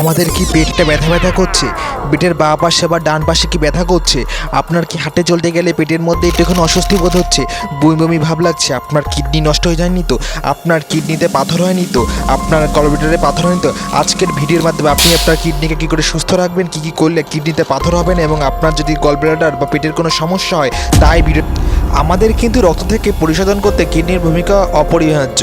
আমাদের কি পেটটা ব্যথা ব্যথা করছে? পেটের বা পাশে বা ডান পাশে কি ব্যথা করছে? আপনার কি হাঁটে চলতে গেলে পেটের মধ্যে একটু এখন অস্বস্তি বোধ হচ্ছে? বমি বমি ভাব লাগছে, আপনার কিডনি নষ্ট হয়ে যায়নি তো? আপনার কিডনিতে পাথর হয়নি তো? আপনার কলবিটারে পাথর হয়নি তো? আজকের ভিডিওর মাধ্যমে আপনি আপনার কিডনিকে কী করে সুস্থ রাখবেন, কী কী করলে কিডনিতে পাথর হবে না এবং আপনার যদি গলব্লাডার বা পেটের কোনো সমস্যা হয়, তাই ভিডিও আমাদের কিন্তু রক্ত থেকে পরিশোধন করতে কিডনির ভূমিকা অপরিহার্য।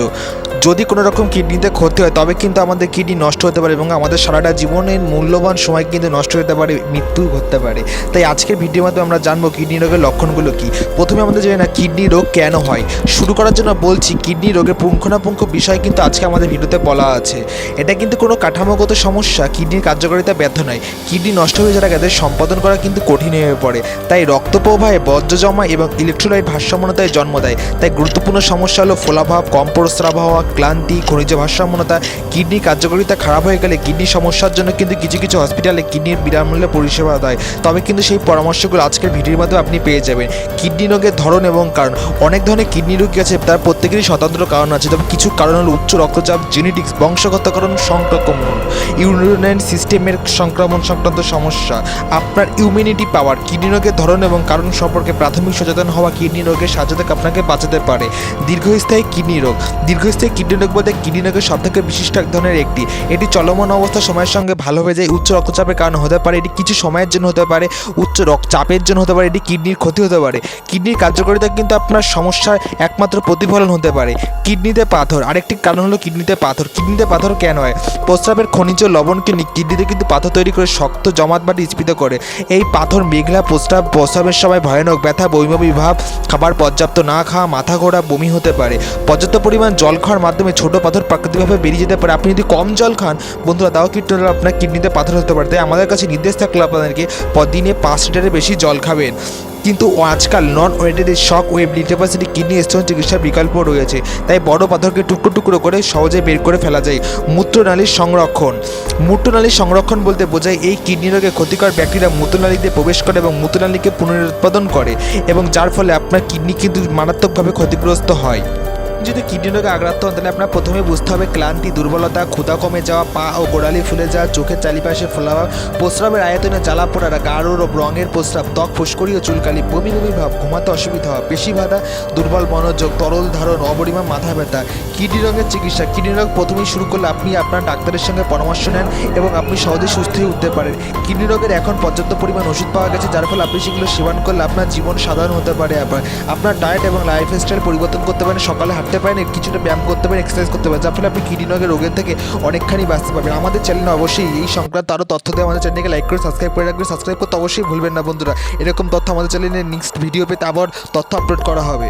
যদি কোনো রকম কিডনিতে ক্ষতি হয়, তবে কিন্তু আমাদের কিডনি নষ্ট হতে পারে এবং আমাদের সারাটা জীবনের মূল্যবান সময় কিন্তু নষ্ট হতে পারে, মৃত্যু ঘটতে পারে। তাই আজকের ভিডিওর মাধ্যমে আমরা জানব কিডনি রোগের লক্ষণগুলো কি। প্রথমে আমাদের জানি না কিডনি রোগ কেন হয়। শুরু করার জন্য বলছি, কিডনি রোগের পুঙ্খানুপুঙ্খ বিষয় কিন্তু আজকে আমাদের ভিডিওতে বলা আছে। এটা কিন্তু কোনো কাঠামোগত সমস্যা, কিডনির কার্যকারিতা ব্যর্থ নয়। কিডনি নষ্ট হয়ে যাওয়ার আগে সম্পাদন করা কিন্তু কঠিন হয়ে পড়ে। তাই রক্ত প্রবাহে বজ্র জমা এবং ইলেকট্রোলাইট ভারসাম্যতায় জন্ম দেয়। তাই গুরুত্বপূর্ণ সমস্যা হলো ফোলাভাব কম প্রস্রাব হওয়া ক্লান্তি, খনিজ ভারসাম্যতা কিডনির কার্যকারিতা খারাপ হয়ে গেলে কিডনি সমস্যার জন্য কিন্তু কিছু কিছু হসপিটালে কিডনির বিনামূল্যে পরিষেবা দেয়। তবে কিন্তু সেই পরামর্শগুলো আজকের ভিডিওর মাধ্যমে আপনি পেয়ে যাবেন। কিডনি রোগের ধরন এবং কারণ। অনেক ধরনের কিডনি রোগী আছে, তার প্রত্যেকেরই স্বতন্ত্র কারণ আছে, তবে কিছু কারণ হল উচ্চ রক্তচাপ জেনেটিক্স বংশগত কারণ সংক্রমণ। ইউরিনারি সিস্টেমের সংক্রমণ সংক্রান্ত সমস্যা। আপনার ইমিউনিটি পাওয়ার কিডনি রোগের ধরন এবং কারণ সম্পর্কে প্রাথমিক সচেতন হওয়া কিডনি রোগের সাহায্য আপনাকে বাঁচাতে পারে। দীর্ঘস্থায়ী কিডনি রোগ। দীর্ঘস্থায়ী কিডনি রোগ বলতে কিডনি রোগের সব থেকে বিশিষ্ট এক ধরনের একটি। এটি চলমান অবস্থা সময়ের সঙ্গে ভালো হয়ে যায়, উচ্চ রক্তচাপের কারণ হতে পারে, এটি কিছু সময়ের জন্য হতে পারে, উচ্চ রক্তচাপের জন্য হতে পারে, এটি কিডনির ক্ষতি হতে পারে। কিডনির কার্যকারিতা কিন্তু আপনার সমস্যার একমাত্র প্রতিফলন হতে পারে। কিডনিতে পাথর, আরেকটি কারণ হলো কিডনিতে পাথর। কিডনিতে পাথর কেন হয়? প্রস্রাবের খনিজ লবণকে কিডনিতে কিন্তু পাথর তৈরি করে শক্ত জমাট বা স্ফীত করে। এই পাথর মেঘলা প্রস্রাব, প্রস্রাবের সময় ভয়ানক ব্যথা বৈমবী ভাব খাবার পর্যাপ্ত না খাওয়া, মাথা ঘোরা, বমি হতে পারে। পর্যাপ্ত পরিমাণ জল খাওয়ার মাধ্যমে ছোট পাথর প্রাকৃতিকভাবে বেরিয়ে যেতে পারে। আপনি যদি কম জল খান, বন্ধুরা, তাও কিন্তু আপনার কিডনিতে পাথর হতে পারে? তাই আমাদের কাছে নির্দেশ থাকলে আপনাদেরকে দিনে পাঁচ লিটারের বেশি জল খাবেন। কিন্তু আজকাল non weighted shock wave lithotripsy kidney stone চিকিৎসার বিকল্প রয়েছে। তাই বড় পাথরকে টুকরো টুকরো করে সহজে বের করে ফেলা যায়। মূত্রনালীর সংরক্ষণ। মূত্রনালীর সংরক্ষণ বলতে বোঝায় এই কিডনি রোগে ক্ষতিকর ব্যাকটেরিয়া মূত্রনালীতে প্রবেশ করে এবং মূত্রনালীকে পুনরুৎপাদন করে এবং যার ফলে আপনার কিডনি কিন্তু মারাত্মকভাবে ক্ষতিগ্রস্ত হয়। যদি কিডনি রোগে আক্রান্ত হন, তাহলে আপনার প্রথমে বুঝতে হবে ক্লান্তি, দুর্বলতা, ক্ষুধা কমে যাওয়া, পা ও গোড়ালি ফুলে যাওয়া, চোখের চারিপাশে ফোলাভাব প্রস্রাবের আয়তনে জ্বালা পোড়া গাঢ় রঙের প্রস্রাব, ত্বক ফুসকরি ও চুলকালি, বমি বমি ভাব, ঘুমাতে অসুবিধা হওয়া, পেশি বাধা, দুর্বল মনোযোগ, তরল ধারণ, অপরিমাণ মাথা ব্যথা কিডনি রোগের চিকিৎসা। কিডনি রোগ প্রথমেই শুরু করলে আপনি আপনার ডাক্তারের সঙ্গে পরামর্শ নেন এবং আপনি সহজে সুস্থ হয়ে উঠতে পারেন। কিডনি রোগের এখন পর্যাপ্ত পরিমাণ ওষুধ পাওয়া গেছে, যার ফলে আপনি সেগুলো সেবন করলে আপনার জীবন সাধারণ হতে পারে আপনার আপনার ডায়েট এবং লাইফস্টাইল পরিবর্তন করতে পারেন, সকালে হাঁটতে পারেন, কিছুটা ব্যায়াম করতে পারেন এক্সারসাইজ করতে পারেন, যার ফলে আপনি কিডনি রোগের রোগের থেকে অনেকখানি বাঁচতে পারবেন। আমাদের চ্যানেলে অবশ্যই এই সংক্রান্ত আরও তথ্য দিয়ে আমাদের চ্যানেলকে লাইক করে সাবস্ক্রাইব করে রাখবেন। সাবস্ক্রাইব করতে অবশ্যই ভুলবেন না বন্ধুরা। এরকম তথ্য আমাদের চ্যানেলে নেক্সট ভিডিও পেতে আবার তথ্য আপলোড করা হবে।